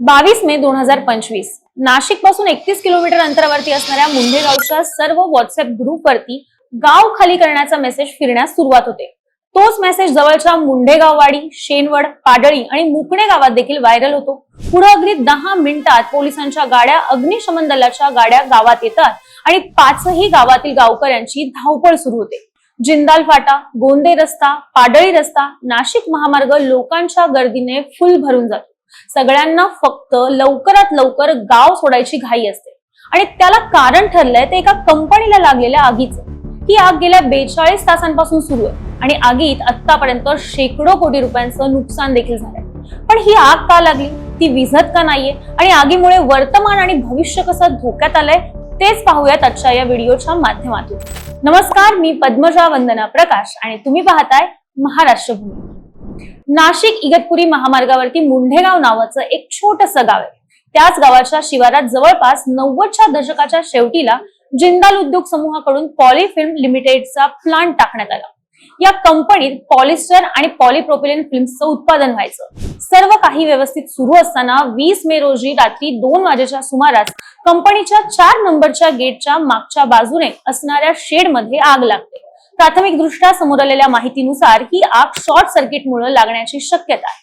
बावीस मे दोन हजार पंचवीस. नाशिकपासून एकतीस किलोमीटर अंतरावरती असणाऱ्या मुंढे गावच्या सर्व व्हॉट्सअप ग्रुपवरती गाव खाली करण्याचा मेसेज फिरण्यास सुरुवात होते. तोच मेसेज जवळच्या मुंढेगाववाडी शेनवड पाडळी आणि मुकणे गावात देखील व्हायरल होतो. पुढे अगदी दहा मिनिटात पोलिसांच्या गाड्या अग्निशमन दलाच्या गाड्या गावात येतात आणि पाचही गावातील गावकऱ्यांची धावपळ सुरू होते. जिंदाल फाटा गोंदे रस्ता पाडळी रस्ता नाशिक महामार्ग लोकांच्या गर्दीने फुल भरून जातो. सगळ्यांना फक्त लवकरात लवकर गाव सोडायची घाई असते. आणि त्याला कारण ठरलंय ते एका कंपनीला लागलेल्या आगीचं. ही आग गेल्या बेचाळीस तासांपासून सुरू आहे. आणि आगीत आतापर्यंत शेकडो कोटी रुपयांचं नुकसान देखील झालंय. पण ही आग का लागली? ती विझत का नाहीये? आणि आगीमुळे वर्तमान आणि भविष्य कसं धोक्यात आलंय? तेच पाहूयात आजच्या या व्हिडिओच्या माध्यमातून. नमस्कार मी पद्मजा वंदना प्रकाश आणि तुम्ही पाहताय महाराष्ट्र भूमी नाशिक इगतपुरी महामार्गावरती मुंढेगाव नावाचं एक छोटस गाव आहे. त्याच गावाच्या शिवारात जवळपास नव्वदच्या दशकाच्या शेवटीला जिंदाल उद्योग समूहाकडून पॉलिफिल्म लिमिटेडचा प्लांट टाकण्यात आला. या कंपनीत पॉलिस्टर आणि पॉलिप्रोपिलिन फिल्म्सचं उत्पादन व्हायचं. सर्व काही व्यवस्थित सुरू असताना वीस मे रोजी रात्री दोन वाजेच्या सुमारास कंपनीच्या चार नंबरच्या गेटच्या मागच्या बाजूने असणाऱ्या शेडमध्ये आग लागते. प्राथमिक दृष्ट्या समोर आलेल्या माहितीनुसार ही आग शॉर्ट सर्किटमुळे लागण्याची शक्यता आहे.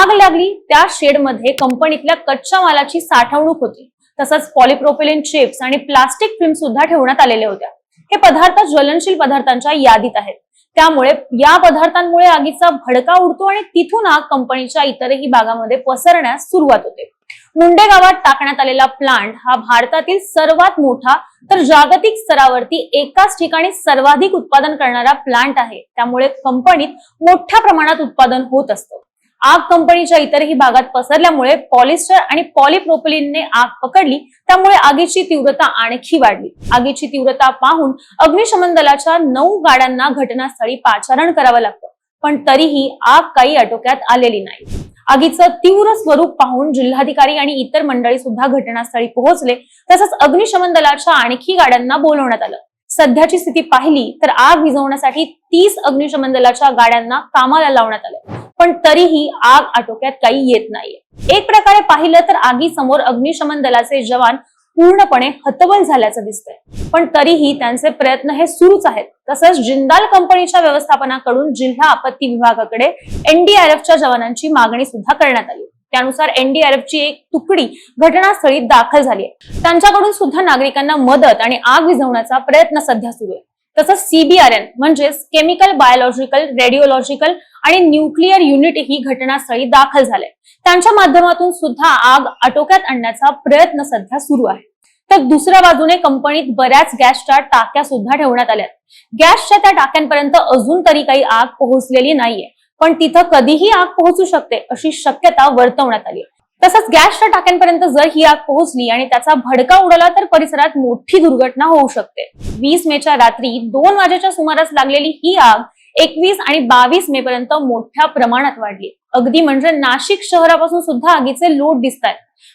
आग लागली त्या शेडमध्ये कंपनीतल्या कच्च्या मालाची साठवणूक होती. तसंच पॉलिप्रोपेलिन चिप्स आणि प्लास्टिक फिल्म सुद्धा ठेवण्यात आलेल्या होत्या. हे पदार्थ ज्वलनशील पदार्थांच्या यादीत आहेत. त्यामुळे या पदार्थांमुळे आगीचा भडका उडतो आणि तिथून आग कंपनीच्या इतरही भागामध्ये पसरण्यास सुरुवात होते. मुंडे गावात टाकण्यात आलेला प्लांट हा भारतातील सर्वात मोठा तर जागतिक स्तरावरती एकाच ठिकाणी सर्वाधिक उत्पादन करणारा प्लांट आहे. त्यामुळे कंपनीत मोठ्या प्रमाणात उत्पादन होत असतं. आग कंपनीच्या इतरही भागात पसरल्यामुळे पॉलिस्टर आणि पॉलिप्रोपिलिनने आग पकडली त्यामुळे आगीची तीव्रता आणखी वाढली. आगीची तीव्रता पाहून अग्निशमन दलाच्या नऊ गाड्यांना घटनास्थळी पाचारण करावं लागतं. पण तरीही आग काही आटोक्यात आलेली नाही. आगीचं तीव्र स्वरूप पाहून जिल्हाधिकारी आणि इतर मंडळी सुद्धा घटनास्थळी पोहोचले. तसंच अग्निशमन दलाच्या आणखी गाड्यांना बोलवण्यात आलं. सध्याची स्थिती पाहिली तर आग विझवण्यासाठी तीस अग्निशमन दलाच्या गाड्यांना कामाला लावण्यात आलं. पण तरीही आग आटोक्यात काही येत नाहीये. एक प्रकारे पाहिलं तर आगी समोर अग्निशमन दलाचे जवान पूर्णपणे हतबल झाल्याचं दिसतंय. पण तरीही त्यांचे प्रयत्न हे सुरूच आहेत. तसंच जिंदाल कंपनीच्या व्यवस्थापनाकडून जिल्हा आपत्ती विभागाकडे एनडीआरएफच्या जवानांची मागणी सुद्धा करण्यात आली. त्यानुसार एनडीआरएफची एक तुकडी घटनास्थळी दाखल झाली आहे. त्यांच्याकडून सुद्धा नागरिकांना मदत आणि आग विझवण्याचा प्रयत्न सध्या सुरू आहे. तसंच सीबीआरएन म्हणजेच केमिकल बायोलॉजिकल रेडिओलॉजिकल आणि न्यूक्लिअर युनिट ही घटनास्थळी दाखल झाले. त्यांच्या माध्यमातून सुद्धा आग आटोक्यात आणण्याचा प्रयत्न सध्या सुरू आहे. तर दुसऱ्या बाजूने कंपनीत बऱ्याच गॅसच्या टाक्या सुद्धा ठेवण्यात आल्या गॅसच्या त्या टाक्यांपर्यंत अजून तरी काही आग पोहोचलेली नाहीये. पण तिथं कधीही आग पोहोचू शकते अशी शक्यता वर्तवण्यात आली तसंच गॅसच्या टाक्यांपर्यंत जर ही आग पोहोचली आणि त्याचा भडका उडाला तर परिसरात मोठी दुर्घटना होऊ शकते. वीस मेच्या रात्री दोन वाजेच्या सुमारास लागलेली ही आग एकवीस आणि बावीस मे पर्यंत मोठ्या प्रमाणात वाढली. अगदी म्हणजे नाशिक शहरापासून सुद्धा आगीचे लोट दिसत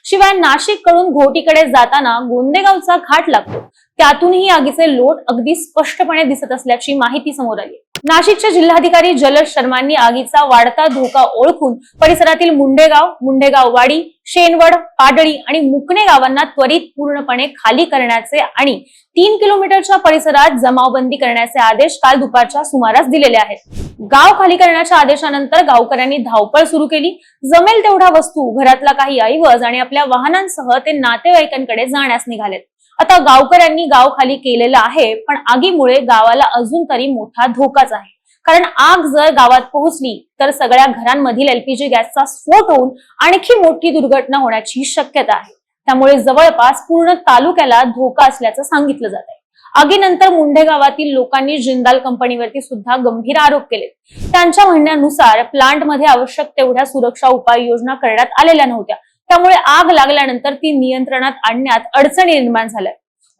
शिवाय नाशिककडून घोटीकडे जाताना गोंदेगावचा घाट लागतो. त्यातूनही आगीचे लोट अगदी स्पष्टपणे दिसत असल्याची माहिती समोर आली. नाशिकच्या जिल्हाधिकारी जलज शर्मांनी आगीचा वाढता धोका ओळखून परिसरातील मुंडेगाव मुंडेगाव वाडी शेनवड पाडळी आणि मुकणे गावांना त्वरित पूर्णपणे खाली करण्याचे आणि तीन किलोमीटरच्या परिसरात जमावबंदी करण्याचे आदेश काल दुपारच्या सुमारास दिलेले आहेत. गाव खाली करण्याच्या आदेशानंतर गावकऱ्यांनी धावपळ सुरू केली. जमेल तेवढ्या वस्तू घरातला काही ऐवज आणि आपल्या वाहनांसह ते नातेवाईकांकडे जाण्यास निघालेत. आता गावकऱ्यांनी गाव खाली केलेलं आहे पण आगीमुळे गावाला अजून तरी मोठा धोकाच आहे. कारण आग जर गावात पोहोचली तर सगळ्या घरांमधील एलपीजी गॅसचा स्फोट होऊन आणखी मोठी दुर्घटना होण्याची शक्यता आहे. त्यामुळे जवळपास पूर्ण तालुक्याला धोका असल्याचं सांगितलं जात आहे. आगीनंतर मुंढे गावातील लोकांनी जिंदाल कंपनीवरती सुद्धा गंभीर आरोप केले. त्यांच्या म्हणण्यानुसार प्लांटमध्ये आवश्यक तेवढ्या सुरक्षा उपाययोजना करण्यात आलेल्या नव्हत्या. त्यामुळे आग लागल्यानंतर ती नियंत्रणात आणण्यात अडचणी निर्माण झाल्या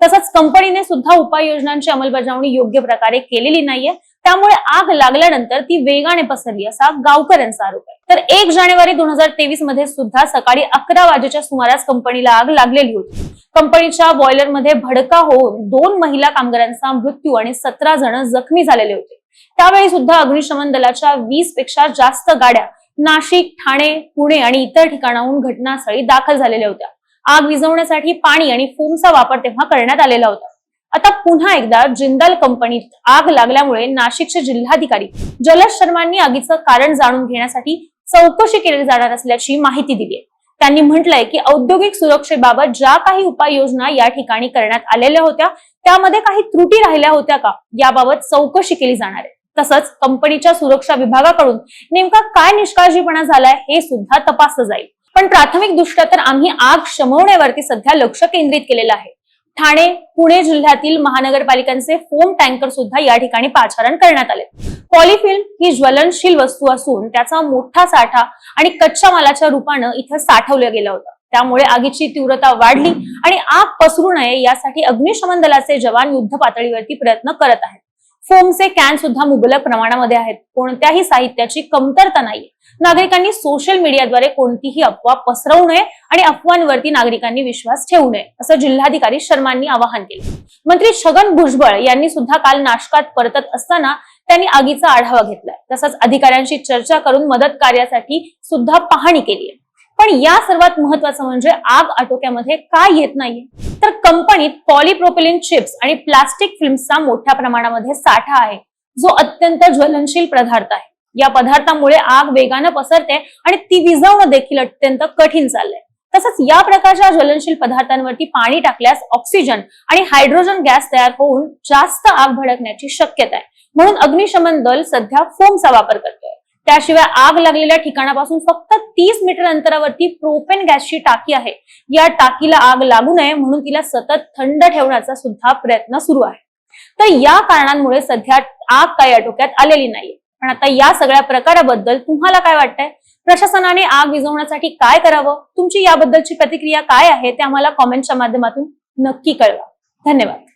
तसंच कंपनीने सुद्धा उपाययोजनांची अंमलबजावणी योग्य प्रकारे केलेली नाहीये. त्यामुळे आग लागल्यानंतर ती वेगाने पसरली असा गावकऱ्यांचा आरोप आहे. तर एक जानेवारी दोन हजार तेवीसमध्ये सुद्धा सकाळी अकरा वाजेच्या सुमारास कंपनीला आग लागलेली होती. कंपनीच्या बॉयलरमध्ये भडका होऊन दोन महिला कामगारांचा मृत्यू आणि सतरा जण जखमी झालेले होते. त्यावेळी सुद्धा अग्निशमन दलाच्या वीसपेक्षा जास्त गाड्या नाशिक ठाणे पुणे आणि इतर ठिकाणाहून घटनास्थळी दाखल झालेल्या होत्या. आग विझवण्यासाठी पाणी आणि फोमचा वापर तेव्हा करण्यात आलेला होता. आता पुन्हा एकदा जिंदाल कंपनीत आग लागल्यामुळे नाशिकचे जिल्हाधिकारी जलज शर्मांनी आगीचं कारण जाणून घेण्यासाठी चौकशी केली जाणार असल्याची माहिती दिली आहे. त्यांनी म्हटलंय की औद्योगिक सुरक्षेबाबत ज्या काही उपाययोजना या ठिकाणी करण्यात आलेल्या होत्या त्यामध्ये काही त्रुटी राहिल्या होत्या का? याबाबत चौकशी केली जाणार आहे. तसंच कंपनीच्या सुरक्षा विभागाकडून नेमका काय निष्काळजीपणा झालाय हे सुद्धा तपासलं जाईल. पण प्राथमिक दृष्ट्या तर आम्ही आग शमवण्यावरती सध्या लक्ष केंद्रित केलेलं आहे. ठाणे पुणे जिल्ह्यातील महानगरपालिकांचे फोम टँकर सुद्धा या ठिकाणी पाचारण करण्यात आले. पॉलिफिल्म ही ज्वलनशील वस्तू असून त्याचा मोठा साठा आणि कच्च्या मालाच्या रूपानं इथं साठवलं गेलं होतं. त्यामुळे आगीची तीव्रता वाढली आणि आग पसरू नये यासाठी अग्निशमन दलाचे जवान युद्ध पातळीवरती प्रयत्न करत आहेत. फोमचे कॅन सुद्धा मुबलक प्रमाणामध्ये आहेत. कोणत्याही साहित्याची कमतरता नाहीये. नागरिकांनी सोशल मीडियाद्वारे कोणतीही अफवा पसरवू नये आणि अफवांवरती नागरिकांनी विश्वास ठेवू नये असं जिल्हाधिकारी शर्मांनी आवाहन केलं. मंत्री छगन भुजबळ यांनी सुद्धा काल नाशकात परतत असताना त्यांनी आगीचा आढावा घेतलाय. तसंच अधिकाऱ्यांशी चर्चा करून मदत कार्यासाठी सुद्धा पाहणी केली आहे पण या सर्वात महत्वाचं म्हणजे आग आटोक्यामध्ये काय येत नाहीये? तर कंपनीत पॉलिप्रोपिलिन चिप्स आणि प्लास्टिक फिल्म्सचा मोठ्या प्रमाणामध्ये साठा आहे. जो अत्यंत ज्वलनशील पदार्थ आहे. या पदार्थामुळे आग वेगानं पसरते आणि ती विझवणं देखील अत्यंत कठीण चाललंय. तसंच या प्रकारच्या ज्वलनशील पदार्थांवरती पाणी टाकल्यास ऑक्सिजन आणि हायड्रोजन गॅस तयार होऊन जास्त आग भडकण्याची शक्यता आहे. म्हणून अग्निशमन दल सध्या फोमचा वापर करतोय. त्याशिवाय आग लागलेल्या ठिकाणापासून फक्त तीस मीटर अंतरावरती प्रोपेन गॅसची टाकी आहे. या टाकीला आग लागू नये म्हणून तिला सतत थंड ठेवण्याचा सुद्धा प्रयत्न सुरू आहे. तर या कारणांमुळे सध्या आग काही आटोक्यात आलेली नाहीये. पण आता या सगळ्या प्रकाराबद्दल तुम्हाला काय वाटतंय? प्रशासनाने आग विझवण्यासाठी काय करावं? तुमची याबद्दलची प्रतिक्रिया काय आहे ते आम्हाला कॉमेंटच्या माध्यमातून नक्की कळवा. धन्यवाद.